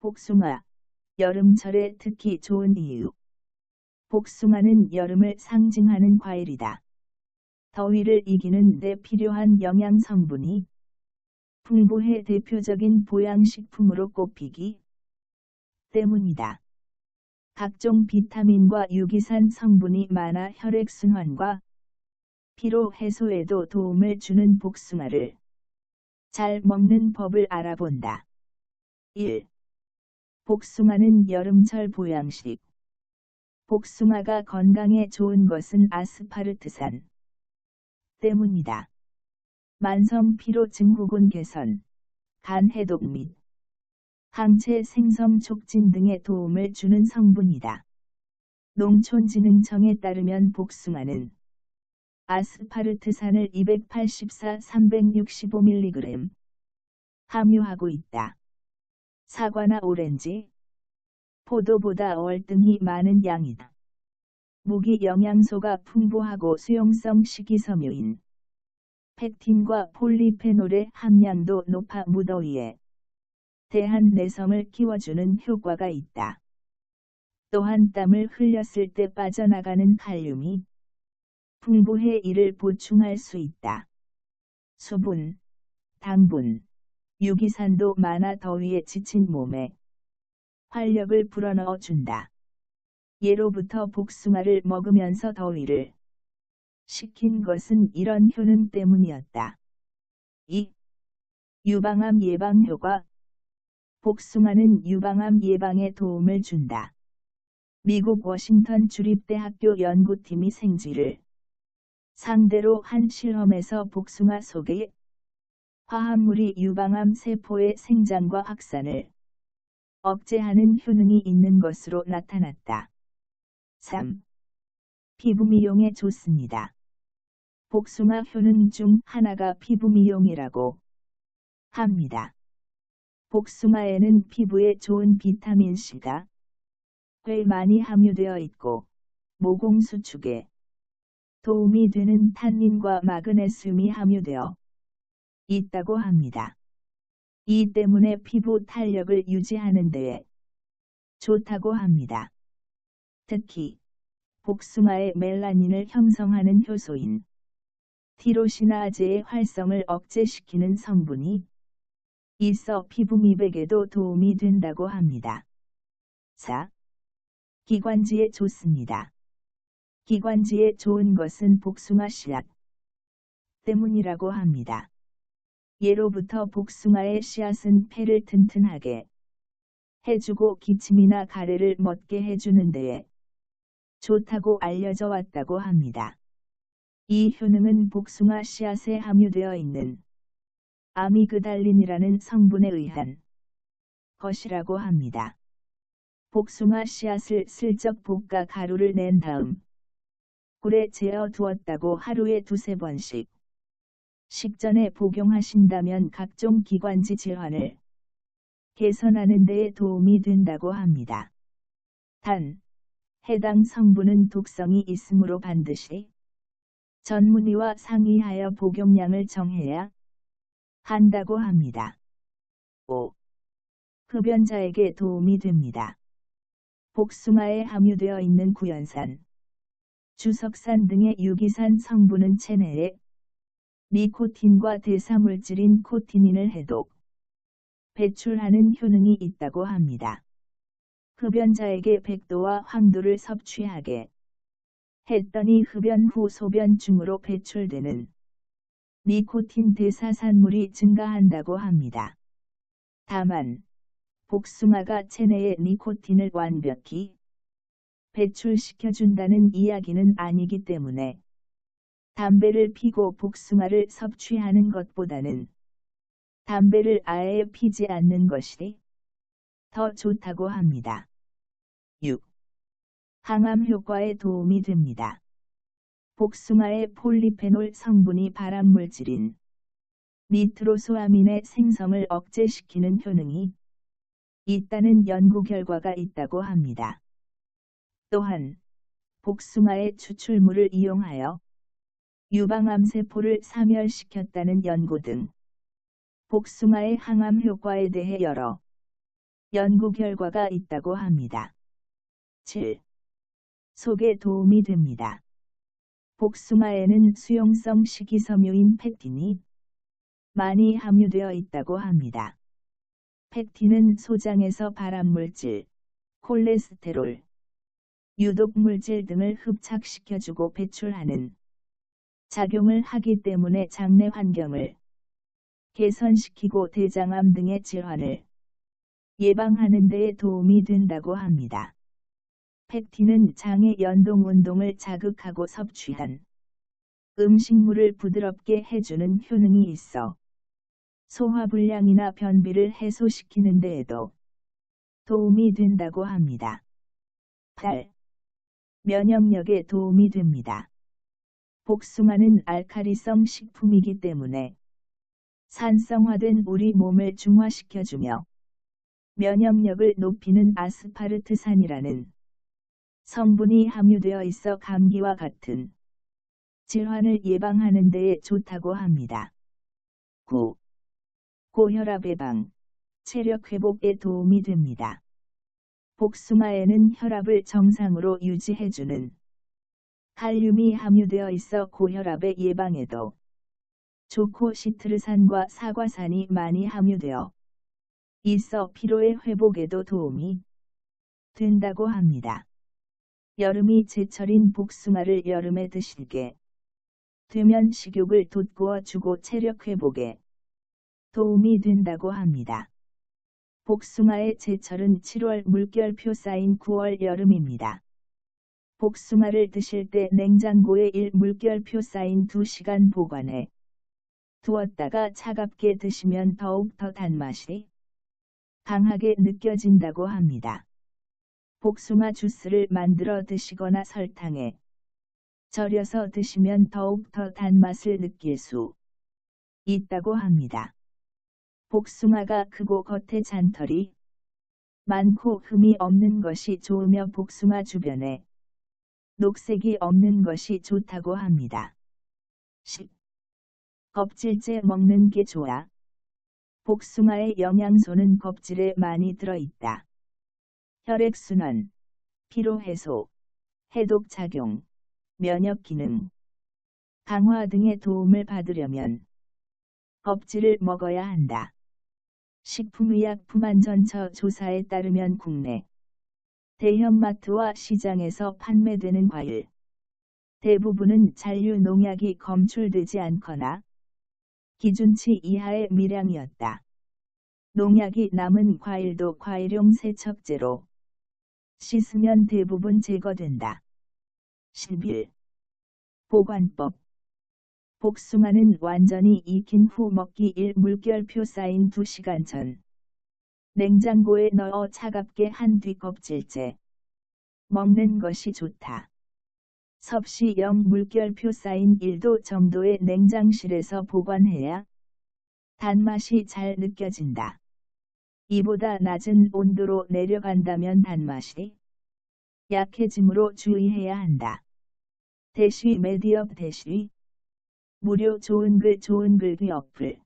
복숭아. 여름철에 특히 좋은 이유. 복숭아는 여름을 상징하는 과일이다. 더위를 이기는 데 필요한 영양 성분이 풍부해 대표적인 보양식품으로 꼽히기 때문이다. 각종 비타민과 유기산 성분이 많아 혈액순환과 피로 해소에도 도움을 주는 복숭아를 잘 먹는 법을 알아본다. 1. 복숭아는 여름철 보양식. 복숭아가 건강에 좋은 것은 아스파르트산 때문이다. 만성 피로 증후군 개선, 간 해독 및 항체 생성 촉진 등의 도움을 주는 성분이다. 농촌진흥청에 따르면 복숭아는 아스파르트산을 284-365mg 함유하고 있다. 사과나 오렌지, 포도보다 월등히 많은 양이다. 무기 영양소가 풍부하고 수용성 식이섬유인 펙틴과 폴리페놀의 함량도 높아 무더위에 대한 내성을 키워주는 효과가 있다. 또한 땀을 흘렸을 때 빠져나가는 칼륨이 풍부해 이를 보충할 수 있다. 수분, 당분, 유기산도 많아 더위에 지친 몸에 활력을 불어넣어 준다. 예로부터 복숭아를 먹으면서 더위를 식힌 것은 이런 효능 때문이었다. 2. 유방암 예방 효과 복숭아는 유방암 예방에 도움을 준다. 미국 워싱턴 주립대학교 연구팀이 생쥐를 상대로 한 실험에서 복숭아 속에 화합물이 유방암 세포의 생장과 확산을 억제하는 효능이 있는 것으로 나타났다. 3. 피부 미용에 좋습니다. 복숭아 효능 중 하나가 피부 미용이라고 합니다. 복숭아에는 피부에 좋은 비타민C가 꽤 많이 함유되어 있고 모공 수축에 도움이 되는 탄닌과 마그네슘이 함유되어 있다고 합니다. 이 때문에 피부 탄력을 유지하는 데에 좋다고 합니다. 특히 복숭아의 멜라닌을 형성하는 효소인 티로시나제의 활성을 억제시키는 성분이 있어 피부 미백에도 도움이 된다고 합니다. 4. 기관지에 좋습니다. 기관지에 좋은 것은 복숭아 씨앗 때문이라고 합니다. 예로부터 복숭아의 씨앗은 폐를 튼튼하게 해주고 기침이나 가래를 멎게 해주는 데에 좋다고 알려져 왔다고 합니다. 이 효능은 복숭아 씨앗에 함유되어 있는 아미그달린이라는 성분에 의한 것이라고 합니다. 복숭아 씨앗을 슬쩍 볶아 가루를 낸 다음 꿀에 재어 두었다고 하루에 두세 번씩 식전에 복용하신다면 각종 기관지 질환을 개선하는 데에 도움이 된다고 합니다. 단, 해당 성분은 독성이 있으므로 반드시 전문의와 상의하여 복용량을 정해야 한다고 합니다. 5. 흡연자에게 도움이 됩니다. 복숭아에 함유되어 있는 구연산, 주석산 등의 유기산 성분은 체내에 니코틴과 대사물질인 코티닌을 해독, 배출하는 효능이 있다고 합니다. 흡연자에게 백도와 황도를 섭취하게 했더니 흡연 후 소변 중으로 배출되는 니코틴 대사산물이 증가한다고 합니다. 다만, 복숭아가 체내의 니코틴을 완벽히 배출시켜준다는 이야기는 아니기 때문에 담배를 피고 복숭아를 섭취하는 것보다는 담배를 아예 피지 않는 것이 더 좋다고 합니다. 6. 항암 효과에 도움이 됩니다. 복숭아의 폴리페놀 성분이 발암물질인 니트로소아민의 생성을 억제시키는 효능이 있다는 연구 결과가 있다고 합니다. 또한 복숭아의 추출물을 이용하여 유방암 세포를 사멸시켰다는 연구 등 복숭아의 항암 효과에 대해 여러 연구 결과가 있다고 합니다. 7. 속에 도움이 됩니다. 복숭아에는 수용성 식이섬유인 팩틴이 많이 함유되어 있다고 합니다. 팩틴은 소장에서 발암물질, 콜레스테롤, 유독물질 등을 흡착시켜주고 배출하는 작용을 하기 때문에 장내 환경을 개선시키고 대장암 등의 질환을 예방하는 데 도움이 된다고 합니다. 팩틴은 장의 연동 운동을 자극하고 섭취한 음식물을 부드럽게 해주는 효능이 있어 소화불량이나 변비를 해소시키는 데에도 도움이 된다고 합니다. 8. 면역력에 도움이 됩니다. 복숭아는 알카리성 식품이기 때문에 산성화된 우리 몸을 중화시켜주며 면역력을 높이는 아스파르트산이라는 성분이 함유되어 있어 감기와 같은 질환을 예방하는 데에 좋다고 합니다. 9. 고혈압 예방, 체력 회복에 도움이 됩니다. 복숭아에는 혈압을 정상으로 유지해주는 칼륨이 함유되어 있어 고혈압의 예방에도 좋고 시트르산과 사과산이 많이 함유되어 있어 피로의 회복에도 도움이 된다고 합니다. 여름이 제철인 복숭아를 여름에 드실게 되면 식욕을 돋구어 주고 체력 회복에 도움이 된다고 합니다. 복숭아의 제철은 7월 물결표 쌓인 9월 여름입니다. 복숭아를 드실 때 냉장고에 1 물결표 쌓인 2시간 보관해 두었다가 차갑게 드시면 더욱 더 단맛이 강하게 느껴진다고 합니다. 복숭아 주스를 만들어 드시거나 설탕에 절여서 드시면 더욱 더 단맛을 느낄 수 있다고 합니다. 복숭아가 크고 겉에 잔털이 많고 흠이 없는 것이 좋으며 복숭아 주변에 녹색이 없는 것이 좋다고 합니다. 10. 껍질째 먹는 게 좋아. 복숭아의 영양소는 껍질에 많이 들어있다. 혈액순환, 피로해소, 해독작용, 면역기능, 강화 등의 도움을 받으려면 껍질을 먹어야 한다. 식품의약품안전처 조사에 따르면 국내 대형마트와 시장에서 판매되는 과일 대부분은 잔류 농약이 검출되지 않거나 기준치 이하의 미량이었다. 농약이 남은 과일도 과일용 세척제로 씻으면 대부분 제거된다. 11. 보관법 복숭아는 완전히 익힌 후 먹기 1 물결표 쌓인 2시간 전. 냉장고에 넣어 차갑게 한 뒤 껍질째. 먹는 것이 좋다. 섭씨 0 물결표 쌓인 1도 정도의 냉장실에서 보관해야 단맛이 잘 느껴진다. 이보다 낮은 온도로 내려간다면 단맛이 약해지므로 주의해야 한다. 대시 메디업 대시 무료 좋은 글 좋은 글귀 어플